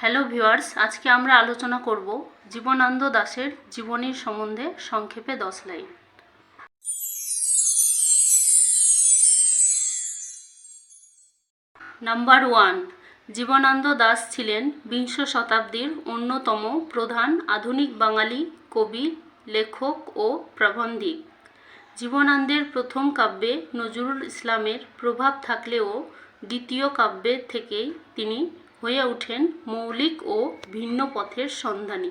Hello viewers, আজকে আমরা আলোচনা করব জীবনানন্দ দাশের জীবনীর সম্বন্ধে সংক্ষেপে দশ line. Number one, Jibanananda Das ছিলেন বিংশ শতাব্দীর অন্যতম প্রধান আধুনিক বাঙালি, কবি, লেখক ও প্রাবন্ধিক জীবনানন্দের প্রথম কাব্যে নজরুল ইসলামের প্রভাব থাকলেও দ্বিতীয় কাব্যে থেকেই তিনি হয়ে ওঠেন মৌলিক ও ভিন্ন পথের সন্ধানী।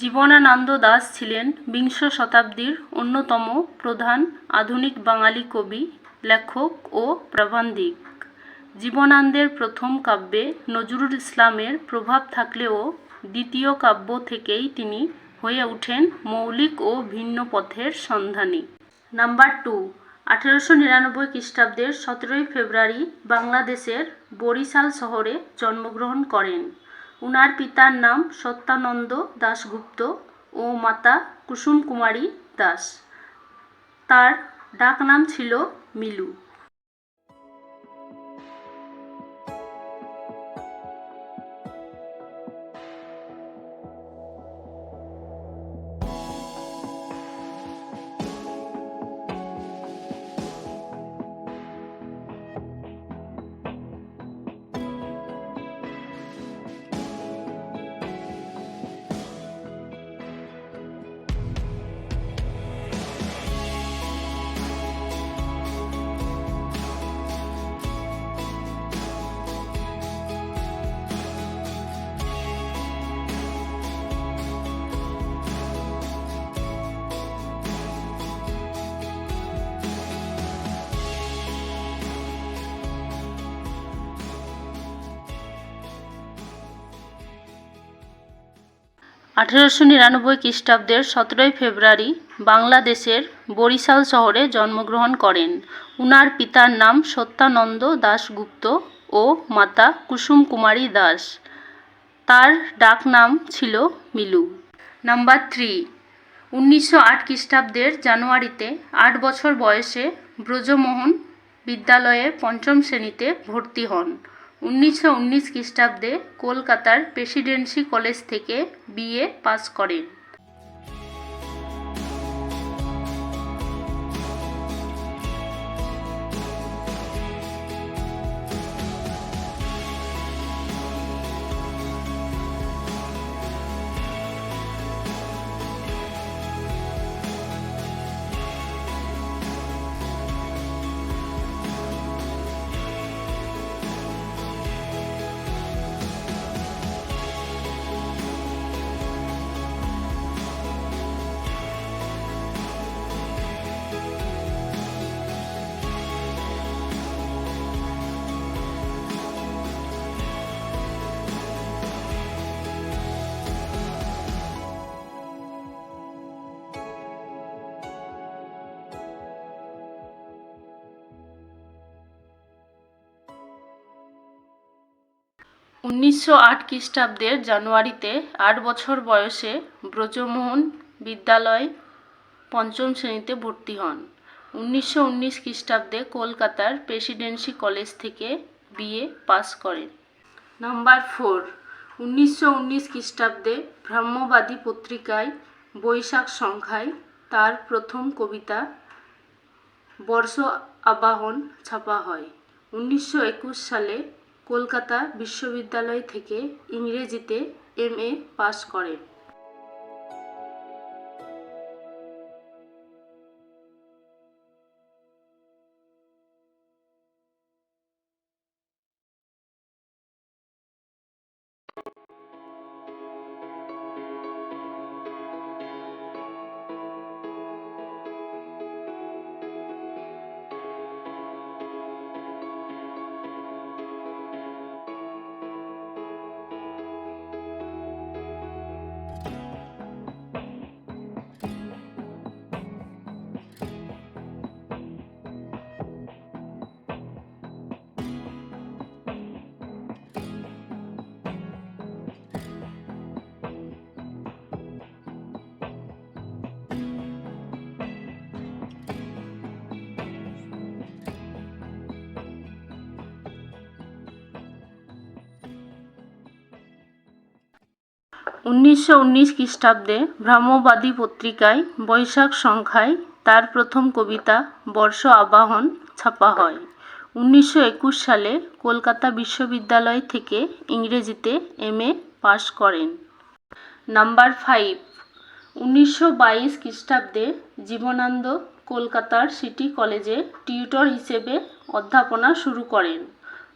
জীবনানন্দ দাস ছিলেন বিংশ শতাব্দীর অন্যতম প্রধান আধুনিক বাঙালি কবি, লেখক ও প্রাবন্ধিক। জীবনানন্দের প্রথম কাব্যে নজরুল ইসলামের প্রভাব থাকলেও দ্বিতীয় কাব্য থেকেই তিনি হয়ে ওঠেন মৌলিক ও ভিন্ন পথের সন্ধানী। নাম্বার টু, আঠেরোশো নিরানব্বই খ্রিস্টাব্দের সতেরোই ফেব্রুয়ারি বাংলাদেশের বরিশাল শহরে জন্মগ্রহণ করেন। উনার পিতার নাম সত্যানন্দ দাশগুপ্ত ও মাতা কুসুম কুমারী দাস তার ডাকনাম ছিল মিলু। আঠেরোশো নিরানব্বই খ্রিস্টাব্দের সতেরোই ফেব্রুয়ারি বাংলাদেশের বরিশাল শহরে জন্মগ্রহণ করেন। উনার পিতার নাম সত্যানন্দ দাশগুপ্ত ও মাতা কুসুম কুমারী দাস তার ডাক নাম ছিল মিলু। নাম্বার থ্রি, উনিশশো আট খ্রিস্টাব্দের জানুয়ারিতে আট বছর বয়সে ব্রজমোহন বিদ্যালয়ে পঞ্চম শ্রেণীতে ভর্তি হন। উনিশশো উনিশ খ্রিস্টাব্দে কলকাতার প্রেসিডেন্সি কলেজ থেকে বিএ পাস করেন। উনিশশো আট খ্রিস্টাব্দের জানুয়ারিতে আট বছর বয়সে ব্রজমোহন বিদ্যালয় পঞ্চম শ্রেণীতে ভর্তি হন। উনিশশো উনিশ খ্রিস্টাব্দে কলকাতার প্রেসিডেন্সি কলেজ থেকে বিএ পাস করেন। নাম্বার ফোর, উনিশশো উনিশ খ্রিস্টাব্দে ব্রাহ্মবাদী পত্রিকায় বৈশাখ সংখ্যায় তার প্রথম কবিতা বর্ষ আবাহন ছাপা হয়। উনিশশো একুশ সালে কলকাতা বিশ্ববিদ্যালয় থেকে ইংরেজিতে এম এ পাশ করেন। উনিশশো উনিশ খ্রিস্টাব্দে ব্রাহ্মবাদী পত্রিকায় বৈশাখ সংখ্যায় তার প্রথম কবিতা বর্ষ আবাহন ছাপা হয়। উনিশশো একুশ সালে কলকাতা বিশ্ববিদ্যালয় থেকে ইংরেজিতে এম এ পাশ করেন। নাম্বার ফাইভ, উনিশশো বাইশ খ্রিস্টাব্দে জীবনানন্দ কলকাতার সিটি কলেজে টিউটর হিসেবে অধ্যাপনা শুরু করেন।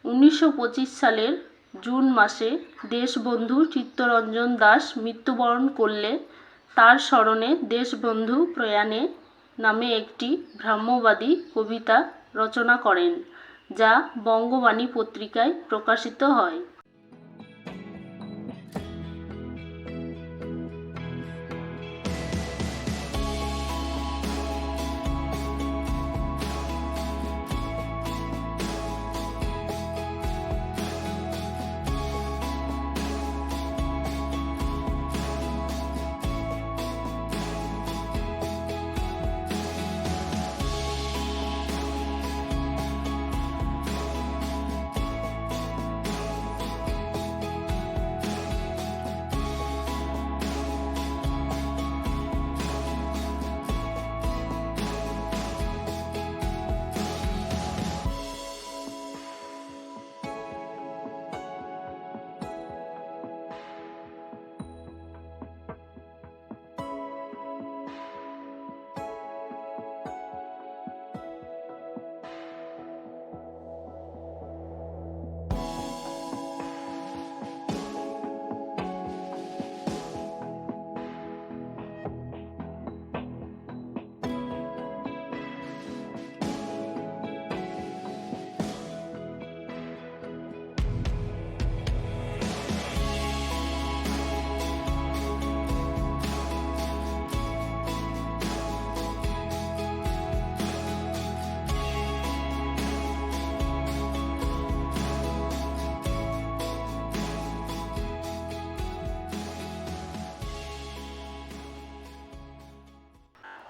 উনিশশো পঁচিশ সালের জুন মাসে দেশবন্ধু চিত্তরঞ্জন দাস মৃত্যুবরণ করলে তার স্মরণে দেশবন্ধু প্রয়াণে নামে একটি ভ্রাম্যবাদী কবিতা রচনা করেন, যা বঙ্গবাণী পত্রিকায় প্রকাশিত হয়।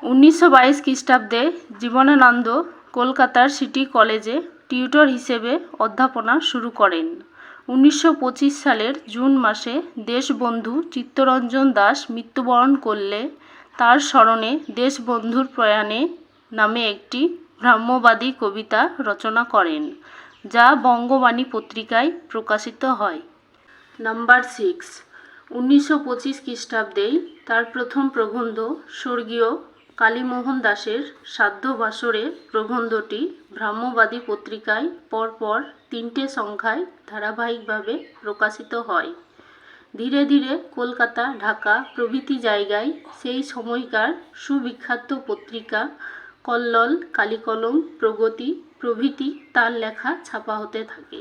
উনিশশো বাইশ খ্রিস্টাব্দে জীবনানন্দ কলকাতার সিটি কলেজে টিউটর হিসেবে অধ্যাপনা শুরু করেন। উনিশশো পঁচিশ সালের জুন মাসে দেশবন্ধু চিত্তরঞ্জন দাস মৃত্যুবরণ করলে তার স্মরণে দেশবন্ধুর প্রয়াণে নামে একটি ব্রাহ্মবাদী কবিতা রচনা করেন, যা বঙ্গবাণী পত্রিকায় প্রকাশিত হয়। নাম্বার সিক্স, উনিশশো পঁচিশ খ্রিস্টাব্দেই তার প্রথম প্রবন্ধ স্বর্গীয় কালীমোহন দাসের সাধ্য বাসরে প্রবন্ধটি ব্রাহ্মবাদী পত্রিকায় পরপর তিনটে সংখ্যায় ধারাবাহিকভাবে প্রকাশিত হয়। ধীরে ধীরে কলকাতা, ঢাকা প্রভৃতি জায়গায় সেই সময়কার সুবিখ্যাত পত্রিকা কল্লোল, কালীকলম, প্রগতি প্রভৃতি তার লেখা ছাপা হতে থাকে।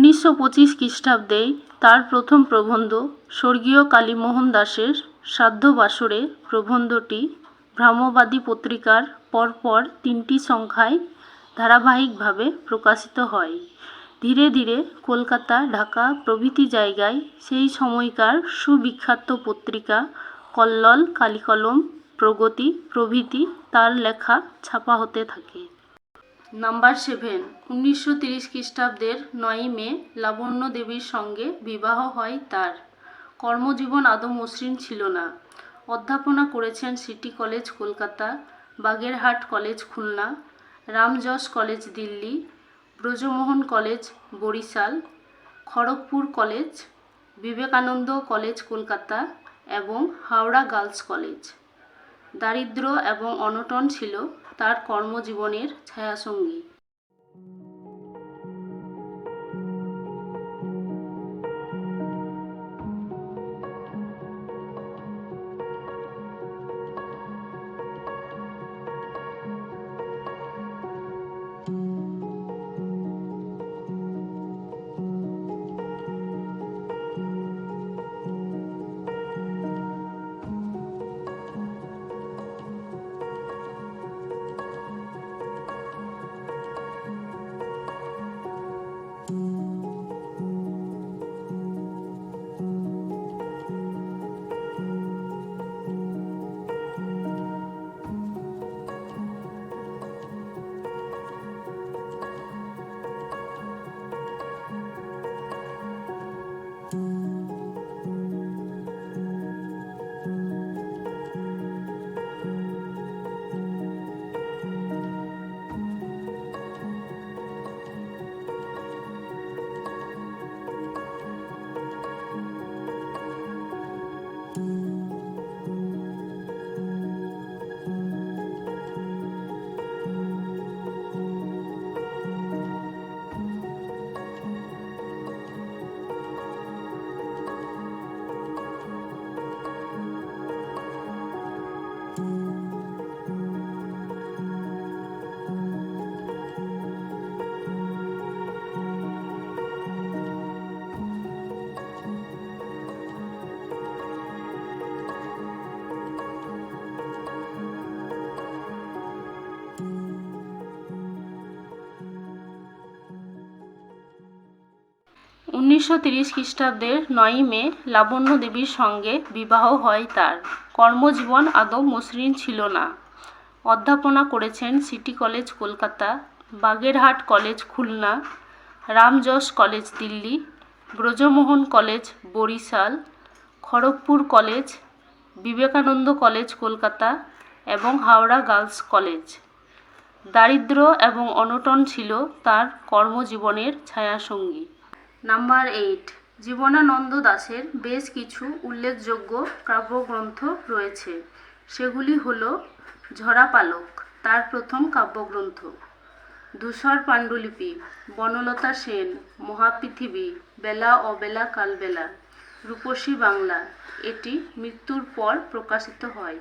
উনিশশো পঁচিশ খ্রিস্টাব্দে তার প্রথম প্রবন্ধ স্বর্গীয় কালীমোহন দাসের শ্রাদ্ধ বাসরে প্রবন্ধটি ভ্রাম্যবাদী পত্রিকার পরপর তিনটি সংখ্যায় ধারাবাহিকভাবে প্রকাশিত হয়। ধীরে ধীরে কলকাতা, ঢাকা প্রভৃতি জায়গায় সেই সময়কার সুবিখ্যাত পত্রিকা কল্লোল, কালিকলম, প্রগতি প্রভৃতি তার লেখা ছাপা হতে থাকে। নাম্বার সেভেন, উনিশশো তিরিশ খ্রিস্টাব্দের নয়ই মে লাবণ্য দেবীর সঙ্গে বিবাহ হয় তার। কর্মজীবন আদৌ মসৃণ ছিল না। অধ্যাপনা করেছেন city college Kolkata, Bagerhat college Khulna Ramjas college Delhi, Brajamohan college Barishal, Kharagpur college, Vivekananda college Kolkata এবং হাওড়া গার্লস কলেজ। দারিদ্র এবং অনটন ছিল তার কর্মজীবনের ছায়াসঙ্গী। উনিশশো তিরিশ খ্রিস্টাব্দের নয়ই মে লাবণ্য দেবীর সঙ্গে বিবাহ হয় তার। কর্মজীবন আদৌ মসৃণ ছিল না। অধ্যাপনা করেছেন city college Kolkata, Bagerhat college Khulna Ramjas college Delhi, Brajamohan college Barishal, Kharagpur college, Vivekananda college Kolkata এবং হাওড়া গার্লস কলেজ। দারিদ্র এবং অনটন ছিল তার কর্মজীবনের ছায়াসঙ্গী। নাম্বার এইট জীবনানন্দ দাশের বেশ কিছু উল্লেখযোগ্য কাব্যগ্রন্থ রয়েছে। সেগুলি হল ঝরা পালক, তার প্রথম কাব্যগ্রন্থ। ধূসর পাণ্ডুলিপি, বনলতা সেন, মহাপৃথিবী, বেলা অবেলা কালবেলা, রূপসী বাংলা, এটি মৃত্যুর পর প্রকাশিত হয়।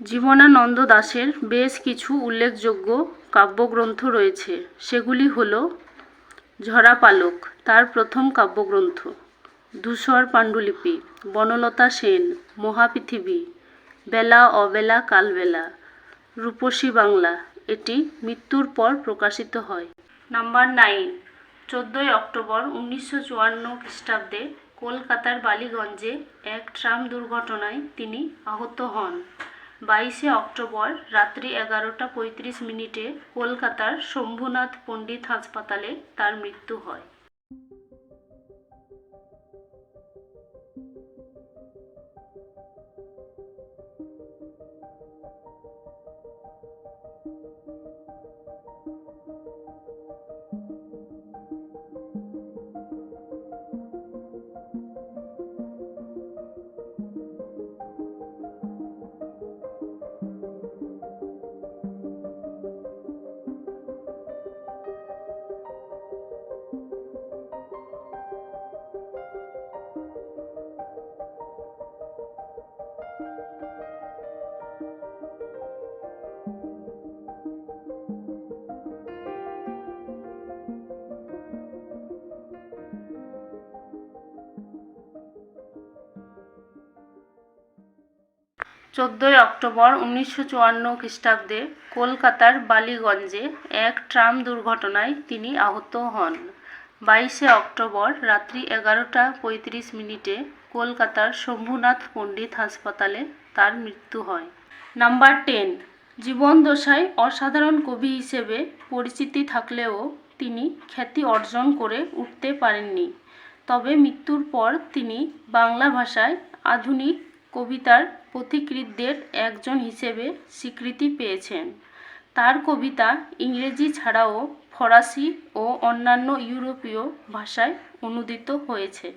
জীবনানন্দ দাশের বেশ কিছু উল্লেখযোগ্য কাব্যগ্রন্থ রয়েছে। সেগুলি হল ঝরা পালক, তার প্রথম কাব্যগ্রন্থ, ধূসর পাণ্ডুলিপি, বনলতা সেন, মহাপৃথিবী, বেলা অবেলা কালবেলা, রূপসী বাংলা, এটি মৃত্যুর পর প্রকাশিত হয়। নাম্বার নাইন, চোদ্দোই অক্টোবর উনিশশো চুয়ান্ন খ্রিস্টাব্দে কলকাতার বালিগঞ্জে এক ট্রাম দুর্ঘটনায় তিনি আহত হন। বাইশে অক্টোবর রাত্রি এগারোটা পঁয়ত্রিশ মিনিটে কলকাতার শম্ভুনাথ পণ্ডিত হাসপাতালে তার মৃত্যু হয়। চোদ্দোই অক্টোবর উনিশশো চুয়ান্ন খ্রিস্টাব্দে কলকাতার বালিগঞ্জে এক ট্রাম দুর্ঘটনায় তিনি আহত হন। বাইশে অক্টোবর রাত্রি এগারোটা পঁয়ত্রিশ মিনিটে কলকাতার শম্ভুনাথ পণ্ডিত হাসপাতালে তার মৃত্যু হয়। নাম্বার টেন, জীবনদশায় অসাধারণ কবি হিসেবে পরিচিতি থাকলেও তিনি খ্যাতি অর্জন করে উঠতে পারেননি। তবে মৃত্যুর পর তিনি বাংলা ভাষায় আধুনিক কবিতার পথিকৃতদের একজন হিসেবে স্বীকৃতি পেয়েছেন। তার কবিতা ইংরেজি ছাড়াও ফরাসি ও অন্যান্য ইউরোপীয় ভাষায় অনুদিত হয়েছে।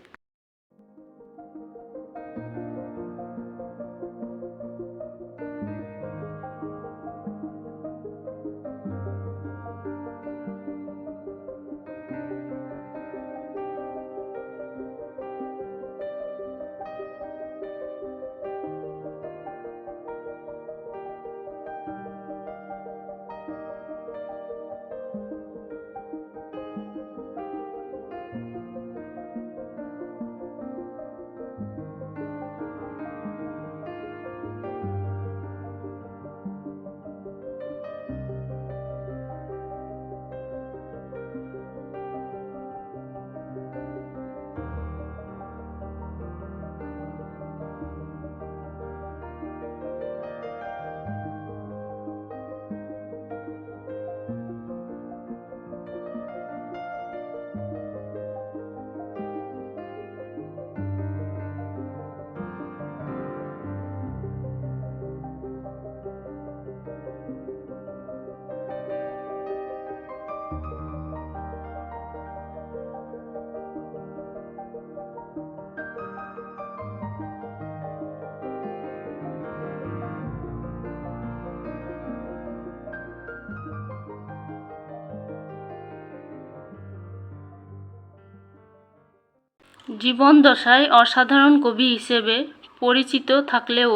জীবনদশায় অসাধারণ কবি হিসেবে পরিচিত থাকলেও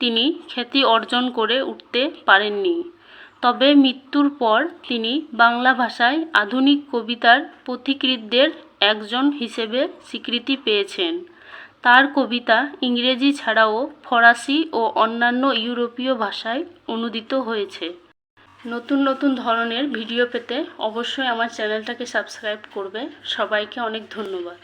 তিনি খ্যাতি অর্জন করে উঠতে পারেননি। তবে মৃত্যুর পর তিনি বাংলা ভাষায় আধুনিক কবিতার পথিকৃতদের একজন হিসেবে স্বীকৃতি পেয়েছেন। তার কবিতা ইংরেজি ছাড়াও ফরাসি ও অন্যান্য ইউরোপীয় ভাষায় অনূদিত হয়েছে। নতুন নতুন ধরনের ভিডিও পেতে অবশ্যই আমার চ্যানেলটাকে সাবস্ক্রাইব করবে। সবাইকে অনেক ধন্যবাদ।